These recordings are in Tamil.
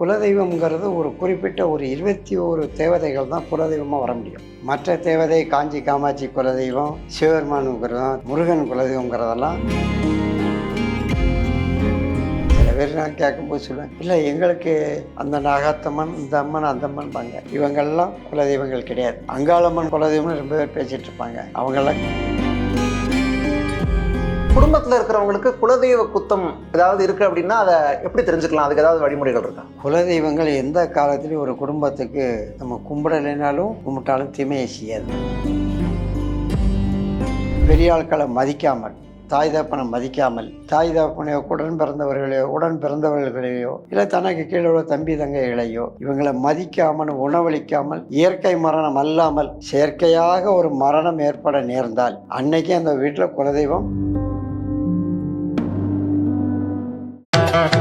குலதெய்வம்ங்கிறது ஒரு குறிப்பிட்ட ஒரு இருபத்தி ஒரு தேவதைகள் தான் குலதெய்வமாக வர முடியும். மற்ற தேவதை காஞ்சி காமாட்சி குலதெய்வம் சிவபெருமானுங்கிறதும் முருகன் குலதெய்வங்கிறதெல்லாம் சில பேர் நான் கேட்கும்போது சொல்லுவேன் இல்லை எங்களுக்கு அந்த நாகாத்தம்மன் இந்த அம்மன் அந்த அம்மன் பாங்க. இவங்கெல்லாம் குலதெய்வங்கள் கிடையாது. அங்காளம்மன் குலதெய்வம்னு ரொம்ப பேர் பேசிகிட்டு இருப்பாங்க. அவங்கெல்லாம் குடும்பத்தில் இருக்கிறவங்களுக்கு குலதெய்வ குத்தம் ஏதாவது இருக்கு அப்படின்னா அதை எப்படி தெரிஞ்சுக்கலாம்? அதுக்கு ஏதாவது வழிமுறைகள் இருக்கா? குலதெய்வங்கள் எந்த காலத்துலேயும் ஒரு குடும்பத்துக்கு நம்ம கும்பிடலைனாலும் கும்பிட்டாலும் தீமையை செய்யாது. பெரிய ஆட்களை மதிக்காமல் தாய் தகப்பனை மதிக்காமல் தாய் தகப்பனையோ உடன் பிறந்தவர்களையோ உடன் பிறந்தவர்களையோ இல்லை தனக்கு கீழே உள்ள தம்பி தங்கைகளையோ இவங்களை மதிக்காமல் உணவளிக்காமல் இயற்கை மரணம் அல்லாமல் செயற்கையாக ஒரு மரணம் ஏற்பட நேர்ந்தால் அன்னைக்கு அந்த வீட்டில் குலதெய்வம் திருவருள்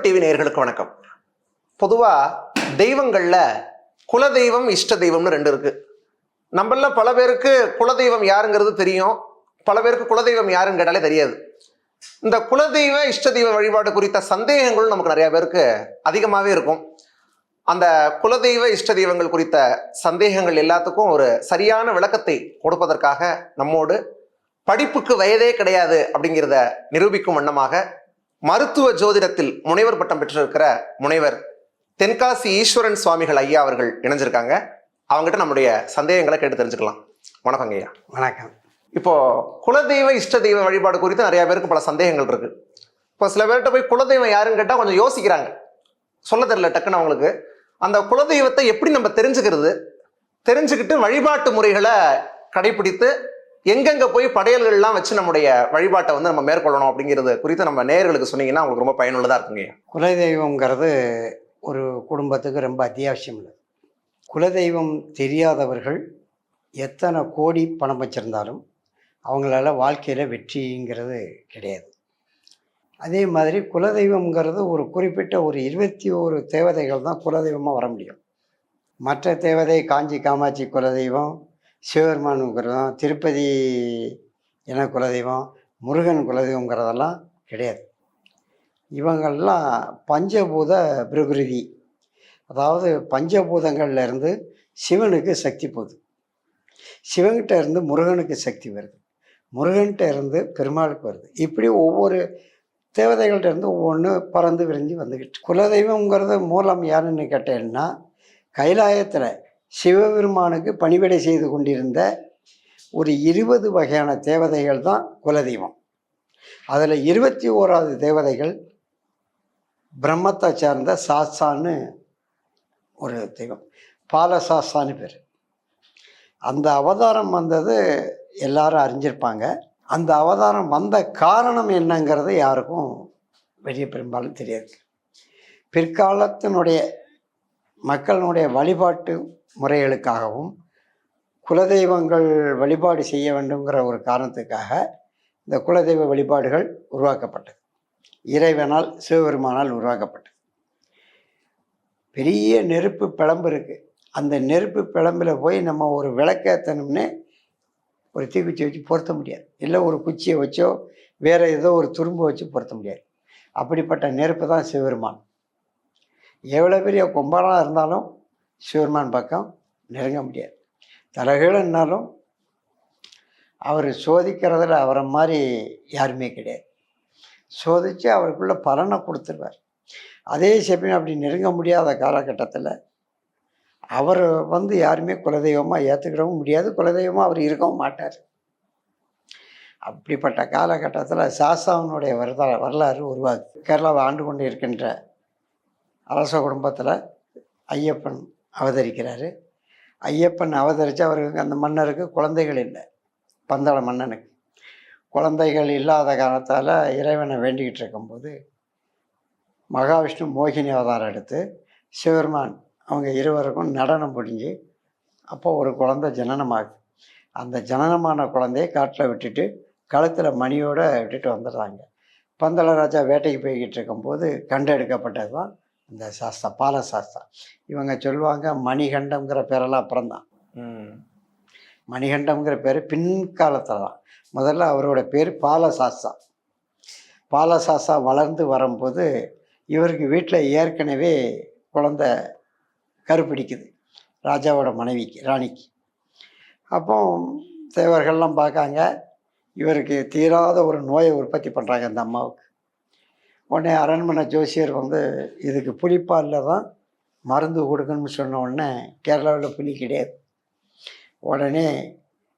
டிவி நேயர்களுக்கு வணக்கம். பொதுவா தெய்வங்கள்ல குலதெய்வம் இஷ்ட தெய்வம்னு ரெண்டு இருக்கு. நம்மள பல பேருக்கு குலதெய்வம் யாருங்கிறது தெரியும். பல பேருக்கு குலதெய்வம் யாருன்னு கேட்டாலே தெரியாது. இந்த குலதெய்வ இஷ்ட தெய்வ வழிபாடு குறித்த சந்தேகங்களும் நமக்கு நிறைய பேருக்கு அதிகமாகவே இருக்கும். அந்த குலதெய்வ இஷ்ட தெய்வங்கள் குறித்த சந்தேகங்கள் எல்லாத்துக்கும் ஒரு சரியான விளக்கத்தை கொடுப்பதற்காக நம்மோடு படிப்புக்கு வயதே கிடையாது அப்படிங்கிறத நிரூபிக்கும் வண்ணமாக மருத்துவ ஜோதிடத்தில் முனைவர் பட்டம் பெற்றிருக்கிற முனைவர் தென்காசி ஈஸ்வரன் சுவாமிகள் ஐயா அவர்கள் இணைஞ்சிருக்காங்க. அவங்ககிட்ட நம்முடைய சந்தேகங்களை கேட்டு தெரிஞ்சுக்கலாம். வணக்கங்க ஐயா. வணக்கம். இப்போ குலதெய்வ இஷ்ட தெய்வ வழிபாடு குறித்து நிறைய பேருக்கு பல சந்தேகங்கள் இருக்கு. இப்போ சில பேர்கிட்ட போய் குலதெய்வம் யாருன்னு கேட்டால் கொஞ்சம் யோசிக்கிறாங்க. சொல்ல தெரியல டக்குன்னு அவங்களுக்கு. அந்த குலதெய்வத்தை எப்படி நம்ம தெரிஞ்சுக்கிறது? தெரிஞ்சுக்கிட்டு வழிபாட்டு முறைகளை கடைபிடித்து எங்கெங்க போய் படையல்கள்லாம் வச்சு நம்முடைய வழிபாட்டை வந்து நம்ம மேற்கொள்ளணும் அப்படிங்கிறது குறித்து நம்ம நேர்களுக்கு சொன்னீங்கன்னா அவங்களுக்கு ரொம்ப பயனுள்ளதாக இருக்குங்க. ஐயா. குலதெய்வங்கிறது ஒரு குடும்பத்துக்கு ரொம்ப அத்தியாவசியம் இல்லை. குலதெய்வம் தெரியாதவர்கள் எத்தனை கோடி பணம் வச்சிருந்தாலும் அவங்களால வாழ்க்கையில் வெற்றிங்கிறது கிடையாது. அதே மாதிரி குலதெய்வம்ங்கிறது ஒரு குறிப்பிட்ட ஒரு இருபத்தி ஒரு தேவதைகள் தான் குலதெய்வமாக வர முடியும். மற்ற தேவதை காஞ்சி காமாட்சி குலதெய்வம் சிவபெருமானுங்கிறதும் திருப்பதி என குலதெய்வம் முருகன் குலதெய்வங்கிறதெல்லாம் கிடையாது. இவங்கள்லாம் பஞ்சபூத பிரகிருதி. அதாவது பஞ்சபூதங்கள்ல இருந்து சிவனுக்கு சக்தி போகுது. சிவன்கிட்ட இருந்து முருகனுக்கு சக்தி வருது. முருகன்கிட்ட இருந்து பெருமாளுக்கு வருது. இப்படி ஒவ்வொரு தேவதைகள்ட்ட இருந்து ஒவ்வொன்று பறந்து விரிஞ்சு வந்துக்கிட்டு குலதெய்வங்கிறது மூலம் யாருன்னு கேட்டேன்னா கைலாயத்தில் சிவபெருமானுக்கு பணிவிடை செய்து கொண்டிருந்த ஒரு இருபது வகையான தேவதைகள் தான் குலதெய்வம். அதில் இருபத்தி ஓராவது தேவதைகள் பிரம்மத்தை சார்ந்த சாஸ்தான்னு ஒரு தெய்வம் பாலசாஸ்தான்னு பேர். அந்த அவதாரம் வந்தது எல்லாரும் அறிஞ்சிருப்பாங்க. அந்த அவதாரம் வந்த காரணம் என்னங்கிறது யாருக்கும் வெளியே பெரும்பாலும் தெரியாது. பிற்காலத்தினுடைய மக்களினுடைய வழிபாட்டு முறைகளுக்காகவும் குலதெய்வங்கள் வழிபாடு செய்ய வேண்டுங்கிற ஒரு காரணத்துக்காக இந்த குலதெய்வ வழிபாடுகள் உருவாக்கப்பட்டது. இறைவனால் சிவபெருமானால் உருவாக்கப்பட்டது. பெரிய நெருப்பு பிளம்பு இருக்குது அந்த நெருப்பு பிளம்பில் போய் நம்ம ஒரு விளக்கேற்றணும்னே ஒரு தீக்குச்சி வச்சு பொருத்த முடியாது. இல்லை ஒரு குச்சியை வச்சோ வேறு ஏதோ ஒரு துரும்பு வச்சு பொருத்த முடியாது. அப்படிப்பட்ட நெருப்பு தான் சிவபெருமான். எவ்வளோ பெரிய கும்பலாக இருந்தாலும் சிவபெருமான் பக்கம் நெருங்க முடியாது. தலைகீழன்னாலும் அவர் சோதிக்கிறதுல அவரை மாதிரி யாருமே கிடையாது. சோதித்து அவருக்குள்ள பலனை கொடுத்துருவார். அதே செப்பின் அப்படி நெருங்க முடியாத காலகட்டத்தில் அவர் வந்து யாருமே குலதெய்வமாக ஏற்றுக்கிடவும் முடியாது. குலதெய்வமாக அவர் இருக்கவும் மாட்டார். அப்படிப்பட்ட காலகட்டத்தில் சாஸ்தாவனுடைய வரதா வரலாறு உருவாகுது. கேரளாவை ஆண்டு கொண்டு இருக்கின்ற அரச குடும்பத்தில் ஐயப்பன் அவதரிக்கிறாரு. ஐயப்பன் அவதரித்து அவருக்கு அந்த மன்னருக்கு குழந்தைகள் இல்லை. பந்தள மன்னனுக்கு. குழந்தைகள் இல்லாத காரணத்தால் இறைவனை வேண்டிக்கிட்டு இருக்கும்போது மகாவிஷ்ணு மோகினி அவதாரம் எடுத்து சிவருமான் அவங்க இருவருக்கும் நடனம் முடிஞ்சு அப்போ ஒரு குழந்தை ஜனனமாகுது. அந்த ஜனனமான குழந்தையை காட்டில் விட்டுட்டு கழுத்தில் மணியோட விட்டுட்டு வந்துடுறாங்க. பந்தள ராஜா வேட்டைக்கு போய்கிட்டு இருக்கும்போது கண்டெடுக்கப்பட்டது தான் இந்த சாஸ்தா பால சாஸ்தா. இவங்க சொல்லுவாங்க மணிகண்டம்ங்கிற பேரெல்லாம் அப்புறம்தான் மணிகண்டம்ங்கிற பேர் பின்காலத்தில் தான் முதல்ல அவரோட பேர் பாலசாஸ்தா பாலசாஸ்தா வளர்ந்து வரும்போது இவருக்கு வீட்டில் ஏற்கனவே குழந்த கருப்பிடிக்குது. ராஜாவோட மனைவிக்கு ராணிக்கு. அப்போ தேவர்கள்லாம் பார்க்காங்க இவருக்கு தீராத ஒரு நோயை உற்பத்தி பண்ணுறாங்க அந்த அம்மாவுக்கு. உடனே அரண்மனை ஜோசியர் வந்து இதுக்கு புளிப்பாலில் தான் மருந்து கொடுக்கணும்னு சொன்ன உடனே கேரளாவில் புலி கிடையாது. உடனே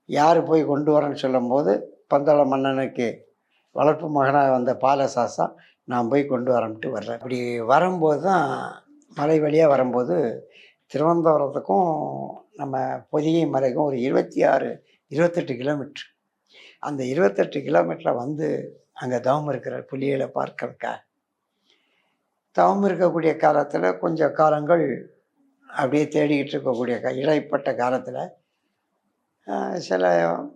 யார் போய் கொண்டு வரேன்னு சொல்லும்போது பந்தள மன்னனுக்கு வளர்ப்பு மகனாக வந்த பாலசாசா நான் போய் கொண்டு வரேன்ட்டு வர்றேன். இப்படி வரும்போது தான் மலை வழியாக வரும்போது திருவனந்தபுரத்துக்கும் நம்ம பொதிகை மலைக்கும் ஒரு இருபத்தி ஆறு இருபத்தெட்டு கிலோமீட்ரு அந்த இருபத்தெட்டு கிலோமீட்டரில் வந்து அங்கே தவம் இருக்கிற புலிகளை பார்க்கறதுக்காக தவம் இருக்கக்கூடிய காலத்தில் கொஞ்சம் காலங்கள் அப்படியே தேடிக்கிட்டு இருக்கக்கூடிய க இடைப்பட்ட காலத்தில் சில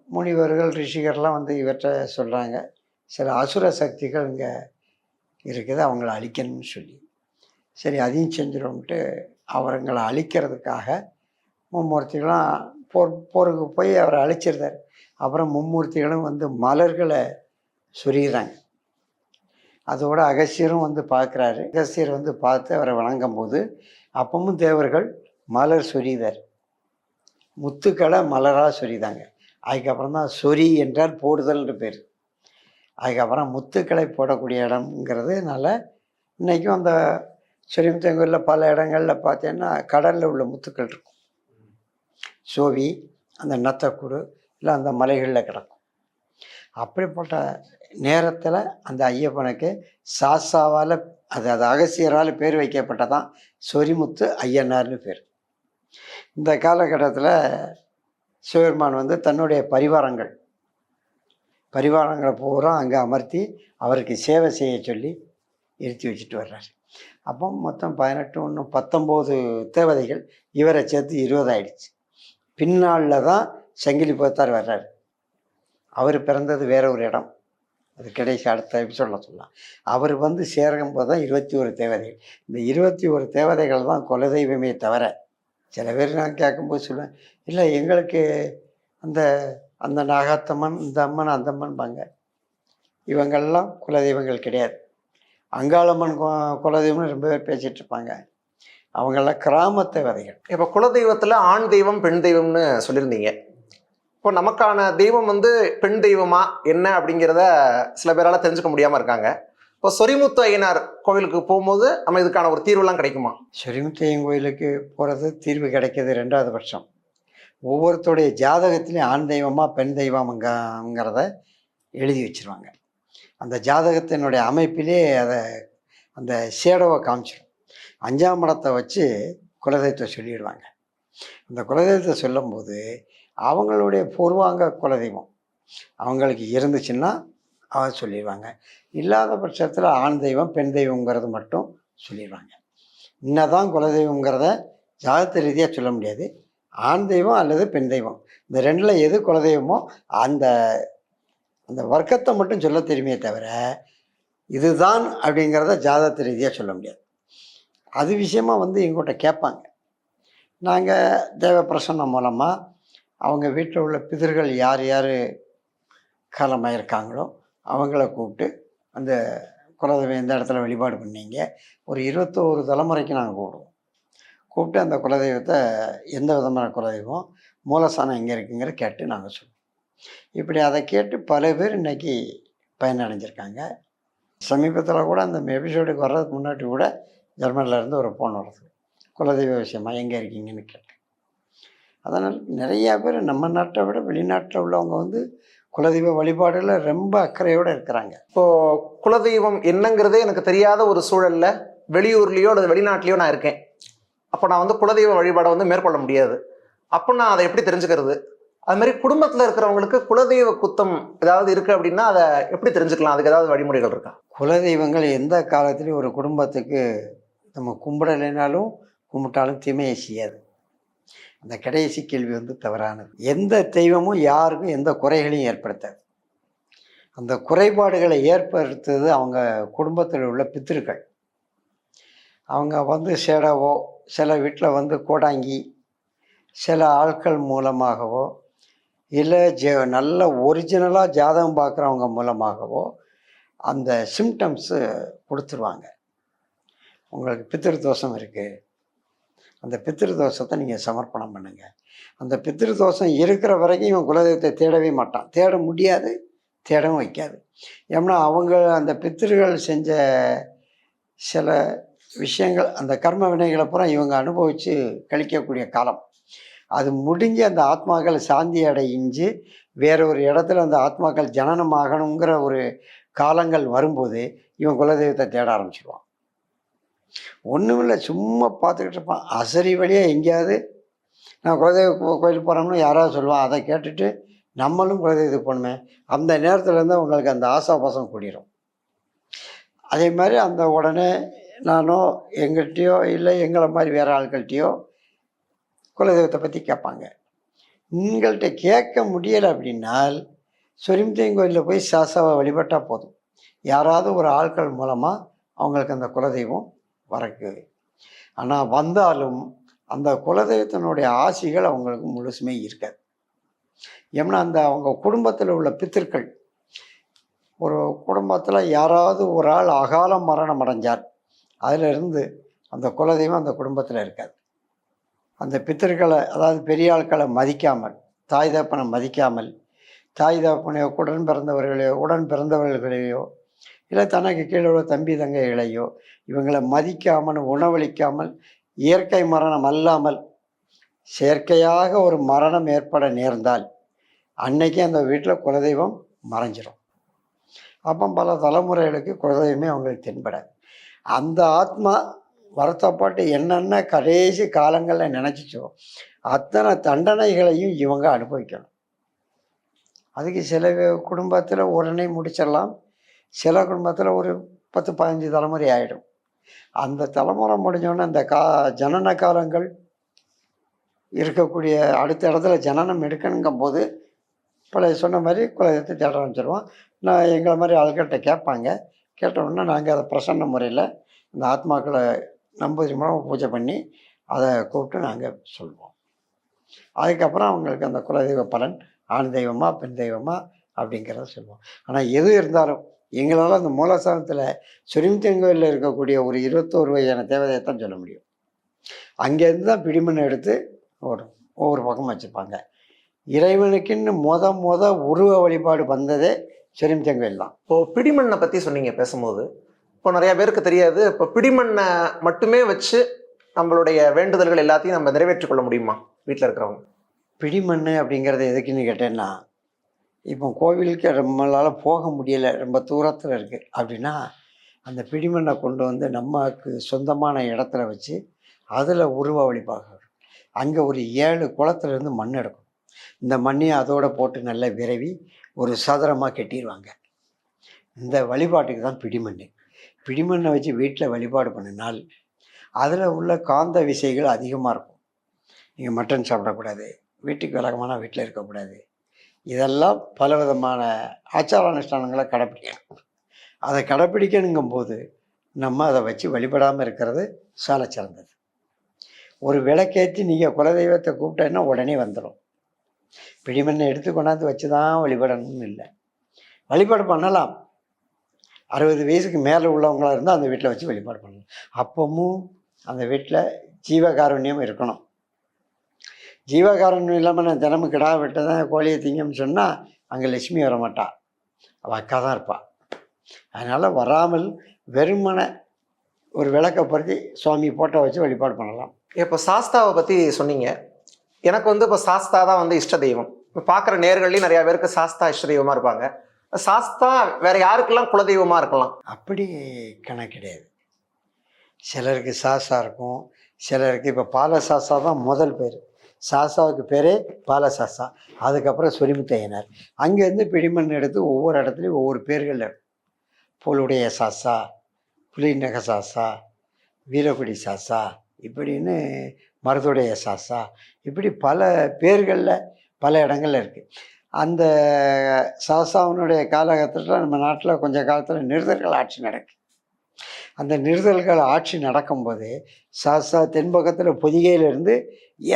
முனிவர்கள் ரிஷிகர்லாம் வந்து இவற்றை சொல்கிறாங்க சில அசுர சக்திகள் இங்கே இருக்குது அவங்கள அழிக்கணும்னு சொல்லி. சரி அதையும் செஞ்சிடும்ட்டு அவருங்களை அழிக்கிறதுக்காக மும்மூர்த்திகளும் போர் போருக்கு போய் அவரை அழிச்சிருந்தார். அப்புறம் மும்மூர்த்திகளும் வந்து மலர்களை சொரிகிறாங்க அதோட அகசியரும் வந்து பார்க்குறாரு. அகசியர் வந்து பார்த்து அவரை வணங்கும் போது அப்பவும் தேவர்கள் மலர் சொரிதார். முத்துக்களை மலராக சொரிதாங்க. அதுக்கப்புறம் தான் சொரி என்றால் போடுதல்ன்ற பேர். அதுக்கப்புறம் முத்துக்களை போடக்கூடிய இடம்ங்கிறதுனால இன்றைக்கும் அந்த சொரிமுத்தங்கூரில் பல இடங்களில் பார்த்தீங்கன்னா கடலில் உள்ள முத்துக்கள் இருக்கும். சோவி அந்த நத்தக்கூடு இல்லை அந்த மலைகளில் கிடக்கும். அப்படிப்பட்ட நேரத்தில் அந்த ஐயப்பனுக்கு சாசாவால் அது அது அகசியரால் பேர் வைக்கப்பட்டதான் சொரிமுத்து ஐயனார்னு பேர். இந்த காலகட்டத்தில் சிவபெருமான் வந்து தன்னுடைய பரிவாரங்கள் பரிவாரங்களை பூரா அங்கே அமர்த்தி அவருக்கு சேவை செய்ய சொல்லி இருத்தி வச்சுட்டு வர்றாரு. அப்போ மொத்தம் பதினெட்டு ஒன்று பத்தொம்போது தேவதைகள் இவரை சேர்த்து இருபதாயிடுச்சு பின்னாளில் தான் செங்கிலி போத்தார் வர்றாரு. அவர் பிறந்தது வேற ஒரு இடம். அது கடைசி அடுத்த எபிசோடில் சொல்லலாம். அவர் வந்து சேரும்போது தான் இருபத்தி ஒரு தேவதைகள். இந்த இருபத்தி ஒரு தேவதைகள் தான் குலதெய்வமே தவிர சில பேர் நான் கேட்கும்போது சொல்லுவேன் இல்லை எங்களுக்கு அந்த அந்த நாகாத்தம்மன் இந்த அம்மன் அந்த அம்மன்பாங்க. இவங்கெல்லாம் குலதெய்வங்கள் கிடையாது. அங்காளம்மன் கு- குலதெய்வம்னு ரொம்ப பேர் பேசிகிட்டு இருப்பாங்க. அவங்கெல்லாம் கிராம தேவதைகள் இப்போ குலதெய்வத்தில் ஆண் தெய்வம் பெண் தெய்வம்னு சொல்லியிருந்தீங்க. இப்போ நமக்கான தெய்வம் வந்து பெண் தெய்வமா என்ன அப்படிங்கிறத சில பேரால தெரிஞ்சுக்க முடியாமல் இருக்காங்க. இப்போ சொரிமுத்து ஐயனார் கோவிலுக்கு போகும்போது நம்ம இதுக்கான ஒரு தீர்வுலாம் கிடைக்குமா? சொரிமுத்தையன் கோயிலுக்கு போகிறது தீர்வு கிடைக்கிது ரெண்டாவது பட்சம். ஒவ்வொருத்தருடைய ஜாதகத்திலையும் ஆண் தெய்வமா பெண் தெய்வம்ங்கிறத எழுதி வச்சிருவாங்க. அந்த ஜாதகத்தினுடைய அமைப்பிலே அதை அந்த ஷேடோவை காமிச்சிடும் அஞ்சாம் இடத்தை வச்சு குலதெய்வத்தை சொல்லிடுவாங்க. அந்த குலதெய்வத்தை சொல்லும்போது அவங்களுடைய பூர்வாங்க குலதெய்வம். அவங்களுக்கு இருந்துச்சுன்னா அவ சொல்லிடுவாங்க. இல்லாத பட்சத்தில் ஆண் தெய்வம் பெண் தெய்வங்கிறது மட்டும் சொல்லிடுவாங்க. இன்னதான் குலதெய்வங்கிறத ஜாதக ரீதியாக சொல்ல முடியாது. ஆண் தெய்வம் அல்லது பெண் தெய்வம். இந்த ரெண்டில் எது குலதெய்வமோ அந்த அந்த வர்க்கத்தை மட்டும் சொல்ல தெரியுமே தவிர இதுதான் அப்படிங்கிறத ஜாதக ரீதியாக சொல்ல முடியாது. அது விஷயமா வந்து எங்கள்கிட்ட கேட்பாங்க. நாங்கள் தேவ பிரசன்னம் மூலமாக அவங்க வீட்டில் உள்ள பிதர்கள் யார் யார் காலமாயிருக்காங்களோ அவங்கள கூப்பிட்டு அந்த குலதெய்வம் எந்த இடத்துல வழிபாடு பண்ணீங்க? ஒரு இருபத்தோரு தலைமுறைக்கு நாங்கள் கூப்பிடுவோம். கூப்பிட்டு அந்த குலதெய்வத்தை எந்த விதமான குலதெய்வம் மூலஸ்தானம் எங்கே இருக்குங்கிற கேட்டு நாங்கள் சொல்லுவோம் இப்படி அதை கேட்டு பல பேர் இன்னைக்கு பயனடைஞ்சிருக்காங்க. சமீபத்தில் கூட அந்த எபிசோடுக்கு வர்றதுக்கு முன்னாடி கூட ஜெர்மனிலேருந்து ஒரு ஃபோன் வருது. குலதெய்வ விஷயமா எங்கே இருக்கீங்கன்னு கேட்டேன். அதனால் நிறையா பேர் நம்ம நாட்டை விட வெளிநாட்டில் உள்ளவங்க வந்து குலதெய்வ வழிபாடுல ரொம்ப அக்கறையோடு இருக்கிறாங்க. இப்போது குலதெய்வம் என்னங்கிறதே எனக்கு தெரியாத ஒரு சூழலில் வெளியூர்லேயோ அல்லது வெளிநாட்டிலையோ நான் இருக்கேன். அப்போ நான் வந்து குலதெய்வ வழிபாடை வந்து மேற்கொள்ள முடியாது. அப்போ நான் அதை எப்படி தெரிஞ்சுக்கிறது? அது மாதிரி குடும்பத்தில் இருக்கிறவங்களுக்கு குலதெய்வ குத்தம் ஏதாவது இருக்கு அப்படின்னா அதை எப்படி தெரிஞ்சுக்கலாம்? அதுக்கு ஏதாவது வழிமுறைகள் இருக்கா? குலதெய்வங்கள் எந்த காலத்துலேயும் ஒரு குடும்பத்துக்கு நம்ம கும்பிடலைனாலும் கும்பிட்டாலும் தீமையை செய்யாது. அந்த கடைசி கேள்வி வந்து தவறானது. எந்த தெய்வமும் யாருக்கும் எந்த குறைகளையும் ஏற்படுத்தாது. அந்த குறைபாடுகளை ஏற்படுத்துவது அவங்க குடும்பத்தில் உள்ள பித்திருக்கள். அவங்க வந்து சேடவோ சில வீட்டில் வந்து கோடாங்கி சில ஆட்கள் மூலமாகவோ இல்லை ஜெ நல்ல ஒரிஜினலாக ஜாதகம் பார்க்குறவங்க மூலமாகவோ அந்த சிம்டம்ஸு கொடுத்துருவாங்க. உங்களுக்கு பித்திரு தோஷம் இருக்குது அந்த பித்திரு தோஷத்தை நீங்கள் சமர்ப்பணம் பண்ணுங்கள் அந்த பித்திரு தோஷம் இருக்கிற வரைக்கும் இவன் குலதெய்வத்தை தேடவே மாட்டான். தேட முடியாது தேடவும் வைக்காது. ஏன்னா அவங்க அந்த பித்திருகள் செஞ்ச சில விஷயங்கள் அந்த கர்ம வினைகளை பூரா இவங்க அனுபவித்து கழிக்கக்கூடிய காலம். அது முடிஞ்சு அந்த ஆத்மாக்கள் சாந்தி அடைஞ்சு வேற ஒரு இடத்துல அந்த ஆத்மாக்கள் ஜனனமாகணுங்கிற ஒரு காலங்கள் வரும்போது இவன் குலதெய்வத்தை தேட ஆரம்பிச்சிடுவான் ஒன்றுமில்லை சும்மா பார்த்துக்கிட்டு இருப்பான். அசரி வழியாக எங்கேயாவது நான் குலதெய்வ கோயிலுக்கு போகிறோம்னு யாராவது சொல்லுவான் அதை கேட்டுட்டு நம்மளும் குலதெய்வத்துக்கு போகணுமே. அந்த நேரத்துலேருந்து உங்களுக்கு அந்த ஆசாபாசம் கூடிரும். அதே மாதிரி அந்த உடனே நானோ எங்கள்கிட்டயோ இல்லை எங்களை மாதிரி வேறு ஆட்கள்கிட்டயோ குலதெய்வத்தை பற்றி கேட்பாங்க. உங்கள்கிட்ட கேட்க முடியலை அப்படின்னால் சொரிமுத்தையன் கோயிலில் போய் சாசாவை வழிபட்டால் போதும். யாராவது ஒரு ஆட்கள் மூலமாக அவங்களுக்கு அந்த குலதெய்வம் வரக்கு ஆனால் வந்தாலும் அந்த குலதெய்வத்தினுடைய ஆசிகள் அவங்களுக்கு முழுசுமே இருக்காது. ஏன்னா அந்த அவங்க குடும்பத்தில் உள்ள பித்திருக்கள் ஒரு குடும்பத்தில் யாராவது ஒரு ஆள் அகால மரணம் அடைஞ்சார். அதிலிருந்து அந்த குலதெய்வம் அந்த குடும்பத்தில் இருக்காது. அந்த பித்தர்களை அதாவது பெரிய ஆட்களை மதிக்காமல் தாய் தகப்பனை மதிக்காமல் தாய் தகப்பனையோ உடன் பிறந்தவர்களையோ உடன் பிறந்தவர்களையோ இல்லை தனக்கு கீழே உள்ள தம்பி தங்கைகளையோ இவங்களை மதிக்காமல் உணவளிக்காமல் இயற்கை மரணம் அல்லாமல் செயற்கையாக ஒரு மரணம் ஏற்பட நேர்ந்தால் அன்னைக்கு அந்த வீட்டில் குலதெய்வம் மறைஞ்சிரும். அப்போ பல தலைமுறைகளுக்கு குலதெய்வமே அவங்களுக்கு தென்படாது. அந்த ஆத்மா வருத்தப்பட்டு என்னென்ன கடைசி காலங்களில் நினச்சிச்சோ அத்தனை தண்டனைகளையும் இவங்க அனுபவிக்கணும். அதுக்கு சில குடும்பத்தில் உடனே முடிச்சிடலாம். சில குடும்பத்தில் ஒரு பத்து பதினஞ்சு தலைமுறை ஆகிடும் அந்த தலைமுறை முடிஞ்சோடனே அந்த கா ஜனன காலங்கள் இருக்கக்கூடிய அடுத்த இடத்துல ஜனனம் எடுக்கணுங்கும் போது பழைய சொன்ன மாதிரி குலதெய்வத்தை தேட ஆரம்பிச்சிருவோம். நான் எங்களை மாதிரி ஆள்கிட்ட கேட்பாங்க. கேட்ட உடனே நாங்கள் அதை பிரசன்ன முறையில் இந்த ஆத்மாக்களை நம்பூதிரி மூலம் பூஜை பண்ணி அதை கூப்பிட்டு நாங்கள் சொல்லுவோம் அதுக்கப்புறம் அவங்களுக்கு அந்த குலதெய்வ பலன் ஆண் தெய்வமா பெண் தெய்வமா அப்படிங்கிறத சொல்லுவோம் ஆனால் எது இருந்தாலும் எங்களால் அந்த மூலஸ்தானத்தில் சுரிமுத்தங்கோயிலில் இருக்கக்கூடிய ஒரு இருபத்தோரு வகையான தேவதையை தான் சொல்ல முடியும். அங்கேருந்து தான் பிடிமண் எடுத்து ஓடும் ஒவ்வொரு பக்கம் வச்சுருப்பாங்க இறைவனுக்குன்னு மொத மொத உருவ வழிபாடு வந்ததே சுரிமுத்தங்கோயில் தான் இப்போது பிடிமண்ணை பற்றி சொன்னீங்க பேசும்போது. இப்போ நிறைய பேருக்கு தெரியாது. இப்போ பிடிமண்ணை மட்டுமே வச்சு நம்மளுடைய வேண்டுதல்கள் எல்லாத்தையும் நம்ம நிறைவேற்றி கொள்ள முடியுமா? வீட்டில் இருக்கிறவங்க. பிடிமண் அப்படிங்கிறது எதுக்குன்னு கேட்டேன்னா இப்போ கோவிலுக்கு நம்மளால் போக முடியலை. ரொம்ப தூரத்தில் இருக்குது அப்படின்னா அந்த பிடிமண்ணை கொண்டு வந்து நமக்கு சொந்தமான இடத்துல வச்சு அதில் உருவ வழிபாக அங்கே ஒரு ஏழு குளத்துலேருந்து மண் எடுக்கும். இந்த மண்ணையும் அதோடு போட்டு நல்லா விரவி ஒரு சதுரமாக கெட்டிடுவாங்க இந்த வழிபாட்டுக்கு தான் பிடிமண் பிடிமண்ணை வச்சு வீட்டில் வழிபாடு பண்ணினால் அதில் உள்ள காந்த விசைகள் அதிகமாக இருக்கும். நீங்கள் மட்டன் சாப்பிடக்கூடாது வீட்டுக்கு விலகமான வீட்டில் இருக்கக்கூடாது. இதெல்லாம் பல விதமான ஆச்சார அனுஷ்டானங்களை கடைப்பிடிக்கணும். அதை கடைப்பிடிக்கணுங்கும் போது நம்ம அதை வச்சு வழிபடாமல் இருக்கிறது சால சிறந்தது. ஒரு விளக்கேற்றி நீங்கள் குலதெய்வத்தை கூப்பிட்டேன்னா உடனே வந்துடும். பிடிமண்ணை எடுத்து கொண்டாந்து வச்சு தான் வழிபடணும்னு இல்லை. வழிபாடு பண்ணலாம். அறுபது வயசுக்கு மேலே உள்ளவங்களா இருந்தால் அந்த வீட்டில் வச்சு வழிபாடு பண்ணலாம் அப்பவும் அந்த வீட்டில் ஜீவகாருண்யம் இருக்கணும். ஜீவகாருண்யம் இல்லாமல் நான் தினமும் கிடா விட்டு தான் கோழியை திங்கன்னு சொன்னால் அங்கே லட்சுமி வர மாட்டாள் அவள் அக்கா தான் இருப்பாள் அதனால் வராமல் வெறுமனை ஒரு விளக்கை பருத்தி சுவாமி போட்டோ வச்சு வழிபாடு பண்ணலாம். இப்போ சாஸ்தாவை பற்றி சொன்னீங்க. எனக்கு வந்து இப்போ சாஸ்தா தான் வந்து இஷ்ட தெய்வம். இப்போ பார்க்குற நேர்கள்லையும் நிறையா பேருக்கு சாஸ்தா இஷ்ட தெய்வமாக இருப்பாங்க. சாஸ்தா வேற யாருக்கெல்லாம் குலதெய்வமாக இருக்கலாம்? அப்படி கணக்கு கிடையாது. சிலருக்கு சாசா இருக்கும் சிலருக்கு இப்போ பாலசாசா தான் முதல் பேர். சாசாவுக்கு பேரே பாலசாசா அதுக்கப்புறம் சொரிமுத்தையனார். அங்கேருந்து பிடிமண் எடுத்து ஒவ்வொரு இடத்துலையும் ஒவ்வொரு பேர்கள் புலுடைய சாசா புலிநக சாசா வீரக்குடி சாசா இப்படின்னு மருதுடைய சாசா இப்படி பல பேர்களில் பல இடங்கள்ல இருக்குது அந்த சாசாவினுடைய காலகட்டத்தில் நம்ம நாட்டில் கொஞ்ச காலத்தில் நிறுத்தல்கள் ஆட்சி நடக்கும் அந்த நிறுத்தல்கள் ஆட்சி நடக்கும்போது சாசா தென்பக்கத்தில் பொதிகையிலிருந்து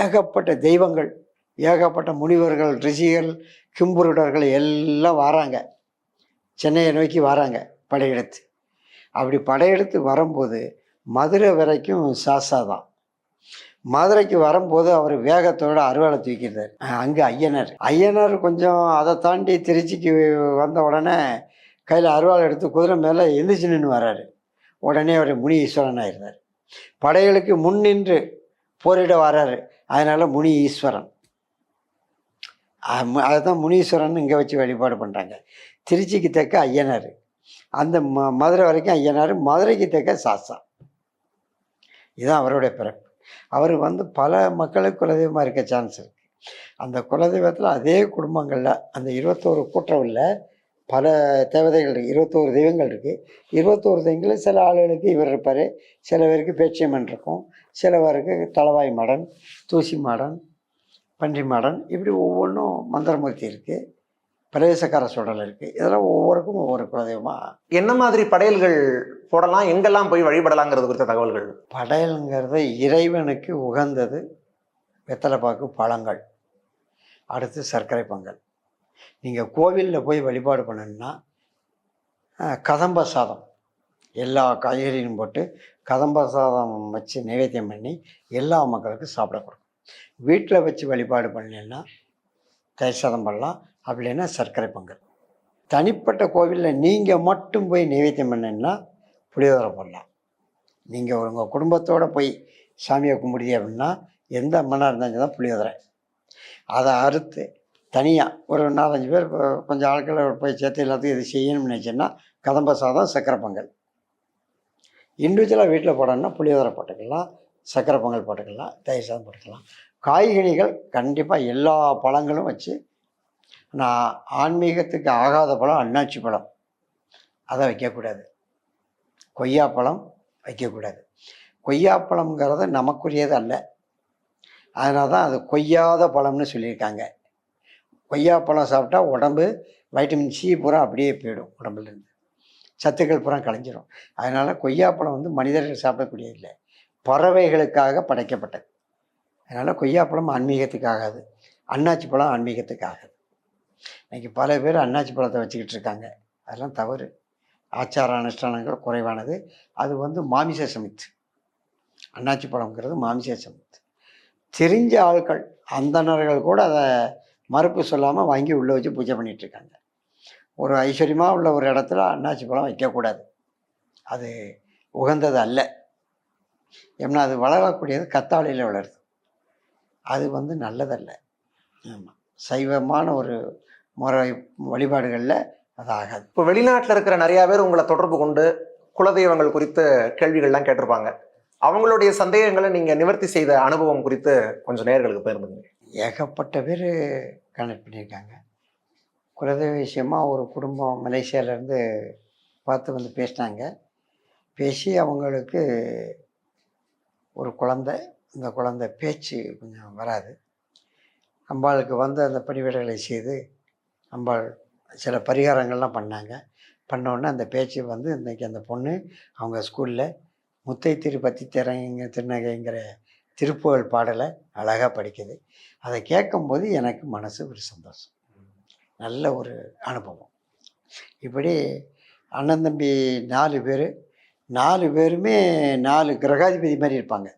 ஏகப்பட்ட தெய்வங்கள் ஏகப்பட்ட முனிவர்கள் ரிஷிகள் கிம்புருடர்கள் எல்லாம் வராங்க. சென்னையை நோக்கி வராங்க படையெடுத்து. அப்படி படையெடுத்து வரும்போது மதுரை வரைக்கும் சாசா தான். மதுரைக்கு வரும்போது அவர் வேகத்தோட அருவாளை தூக்கிட்டார் அங்கே ஐயனார். ஐயனார் கொஞ்சம் அதை தாண்டி திருச்சிக்கு வந்த உடனே கையில் அருவாள் எடுத்து குதிரை மேலே எந்திரிச்சு நின்று வர்றாரு. உடனே அவர் முனி ஈஸ்வரன் ஆயிருந்தார் படைகளுக்கு முன் நின்று போரிட வர்றாரு. அதனால் முனி ஈஸ்வரன். அம்- அதுதான் முனீஸ்வரன் இங்கே வச்சு வழிபாடு பண்ணுறாங்க திருச்சிக்கு தக்க ஐயனார். அந்த ம மதுரை வரைக்கும் ஐயனார் மதுரைக்கு தக்க சாஸ்தா இதுதான் அவருடைய பிறப்பு. அவர் வந்து பல மக்களுக்கு குலதெய்வமாக இருக்க சான்ஸ் இருக்குது அந்த குலதெய்வத்தில் அதே குடும்பங்களில் அந்த இருபத்தோரு கூட்டுறவில் பல தேவதைகள் இருக்குது இருபத்தோரு தெய்வங்கள் இருக்குது இருபத்தோரு தெய்வங்களில் சில ஆளுகளுக்கு இவர் இருப்பார் சில பேருக்கு பேச்சியம்மன் இருக்கும் சில பேருக்கு தளவாய் மாடன் தூசி மாடன் பன்றி மாடன் இப்படி ஒவ்வொன்றும் மந்திரமூர்த்தி இருக்குது பிரவேசக்கார சுடல் இருக்குது இதெல்லாம் ஒவ்வொருக்கும் ஒவ்வொரு குலதெய்வமாக என்ன மாதிரி படையல்கள் போடலாம்? எங்கெல்லாம் போய் வழிபடலாங்கிறது குறித்த தகவல்கள்? படையலுங்கிறது இறைவனுக்கு உகந்தது வெத்தலைப்பாக்கு பழங்கள். அடுத்து சர்க்கரை பொங்கல். நீங்கள் கோவிலில் போய் வழிபாடு பண்ணணுன்னா கதம்ப சாதம். எல்லா காய்கறியும் போட்டு கதம்ப சாதம் வச்சு நைவேத்தியம் பண்ணி எல்லா மக்களுக்கும் சாப்பிட கொடுக்கும். வீட்டில் வச்சு வழிபாடு பண்ணீங்கன்னா தயிர் சாதம் பண்ணலாம். அப்படி இல்லைன்னா சர்க்கரை பொங்கல். தனிப்பட்ட கோவிலில் நீங்கள் மட்டும் போய் நைவேத்தியம் பண்ணீங்கன்னா புளியோதரை போடலாம். நீங்கள் உங்கள் குடும்பத்தோடு போய் சாமியை கும்பிடுதி அப்படின்னா எந்த மண்ணாக இருந்தாலும் தான் புளியோதரை. அதை அறுத்து தனியாக ஒரு நாலஞ்சு பேர் இப்போ கொஞ்சம் ஆட்களை போய் சேர்த்து எல்லாத்தையும் இது செய்யணும்னு நினச்சேன்னா கதம்ப சாதம் சக்கரை பொங்கல். இண்டிவிஜுவலாக வீட்டில் போடணும்னா புளியோதரை போட்டுக்கலாம் சக்கரை பொங்கல் போட்டுக்கலாம் தயிர் சாதம் போட்டுக்கலாம். காய்கனிகள் கண்டிப்பாக எல்லா பழங்களும் வச்சு நான் ஆன்மீகத்துக்கு ஆகாத பழம் அன்னாச்சி பழம். அதை வைக்கக்கூடாது. கொய்யாப்பழம் வைக்கக்கூடாது. கொய்யாப்பழம்ங்கிறது நமக்குரியது அல்ல. அதனால தான் அது கொய்யாத பழம்னு சொல்லியிருக்காங்க. கொய்யாப்பழம் சாப்பிட்டா உடம்பு வைட்டமின் சி பூரா அப்படியே போயிடும் உடம்புலேருந்து. சத்துக்கள் பூரா கலைஞ்சிரும். அதனால் கொய்யாப்பழம் வந்து மனிதர்கள் சாப்பிடக்கூடியது இல்லை பறவைகளுக்காக படைக்கப்பட்டது. அதனால் கொய்யாப்பழம் ஆன்மீகத்துக்காகாது அன்னாச்சி பழம் ஆன்மீகத்துக்காகாது இன்னைக்கு பல பேர் அன்னாச்சி பழத்தை வச்சுக்கிட்டு இருக்காங்க. அதெல்லாம் தவறு. ஆச்சார அனுஷ்டானங்கள் குறைவானது. அது வந்து மாமிச சமித்து அன்னாச்சி பழம்ங்கிறது மாமிச சமித்து தெரிஞ்ச ஆட்கள் அந்தணர்கள் கூட அதை மறுப்பு சொல்லாமல் வாங்கி உள்ளே வச்சு பூஜை பண்ணிட்டு இருக்காங்க. ஒரு ஐஸ்வர்யமாக உள்ள ஒரு இடத்துல அன்னாச்சி பழம் வைக்கக்கூடாது. அது உகந்தது அல்ல. ஏன்னா அது வளரக்கூடியது கத்தாழையில் வளருது. அது வந்து நல்லதல்ல. ஆமாம் சைவமான ஒரு முறை வழிபாடுகளில் அது ஆகாது இப்போ வெளிநாட்டில் இருக்கிற நிறைய பேர் உங்களை தொடர்பு கொண்டு குலதெய்வங்கள் குறித்து கேள்விகள்லாம் கேட்டிருப்பாங்க. அவங்களுடைய சந்தேகங்களை நீங்க நிவர்த்தி செய்த அனுபவம் குறித்து கொஞ்சம் நேர்களுக்கு பகிர்ந்துங்க ஏகப்பட்ட பேர் கனெக்ட் பண்ணியிருக்காங்க. குலதெய்வ விஷயமாக ஒரு குடும்பம் மலேசியாவிலேருந்து பார்த்து வந்து பேசினாங்க. பேசி அவங்களுக்கு ஒரு குழந்தை இந்த குழந்தை பேச்சு கொஞ்சம் வராது. அம்பாளுக்கு வந்து அந்த பணிவிடைகளை செய்து நம்ம சில பரிகாரங்கள்லாம் பண்ணாங்க. பண்ணோடனே அந்த பேச்சு வந்து இன்றைக்கி அந்த பொண்ணு அவங்க ஸ்கூலில் முத்தை திருப்பத்தி திறங்க திருநகைங்கிற திருப்புகழ் பாடலை அழகாக படிக்குது. அதை கேட்கும்போது எனக்கு மனசு ஒரு சந்தோஷம். நல்ல ஒரு அனுபவம். இப்படி அண்ணன் தம்பி நாலு பேர் நாலு பேருமே நாலு கிரகாதிபதி மாதிரி இருப்பாங்க.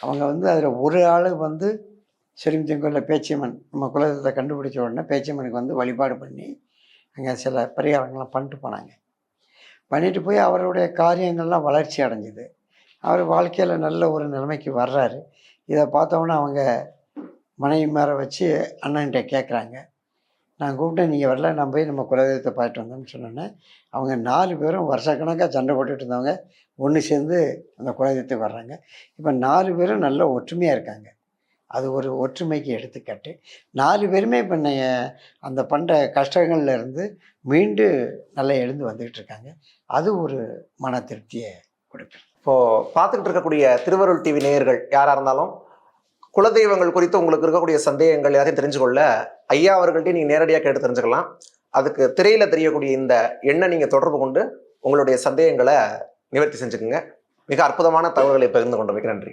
அவங்க வந்து அதில் ஒரு ஆள் வந்து சிறுமித்தங்கோலில் பேச்சியம்மன் நம்ம குலதெய்வத்தை கண்டுபிடிச்ச உடனே பேச்சியம்மனுக்கு வந்து வழிபாடு பண்ணி அங்கே சில பரிகாரங்கள்லாம் பண்ணிட்டு போனாங்க. பண்ணிட்டு போய் அவருடைய காரியங்கள்லாம் வளர்ச்சி அடைஞ்சுது. அவர் வாழ்க்கையில் நல்ல ஒரு நிலைமைக்கு வர்றாரு. இதை பார்த்தோன்னே அவங்க மனைவி மேலே வச்சு அண்ணன்கிட்ட கேட்குறாங்க நான் கூப்பிட்டேன் நீங்கள் வரல நான் போய் நம்ம குலதெய்வத்தை பார்த்துட்டு வந்தோம்னு சொன்னோன்னே அவங்க நாலு பேரும் வருஷக்கணக்காக சண்டை போட்டுட்டு இருந்தவங்க ஒன்று சேர்ந்து அந்த குலதெய்வத்துக்கு வர்றாங்க. இப்போ நாலு பேரும் நல்ல ஒற்றுமையாக இருக்காங்க. அது ஒரு ஒற்றுமைக்கு எடுத்துக்காட்டு. நாலு பேருமே இப்போ அந்த பண்ணுற கஷ்டங்கள்ல இருந்து மீண்டு நல்லா எழுந்து வந்துக்கிட்டு இருக்காங்க. அது ஒரு மன திருப்தியை கொடுக்கும். இப்போ பார்த்துக்கிட்டு இருக்கக்கூடிய திருவருள் டிவி நேயர்கள் யாரா இருந்தாலும் குலதெய்வங்கள் குறித்து உங்களுக்கு இருக்கக்கூடிய சந்தேகங்கள் எல்லாத்தையும் தெரிஞ்சுக்கொள்ள ஐயா அவர்கள்ட்டையும் நீங்க நேரடியாக கேட்டு தெரிஞ்சுக்கலாம். அதுக்கு திரையில தெரியக்கூடிய இந்த எண்ணை நீங்க தொடர்பு கொண்டு உங்களுடைய சந்தேகங்களை நிவர்த்தி செஞ்சுக்குங்க. மிக அற்புதமான தகவல்களை பகிர்ந்து கொண்டமைக்கு நன்றி.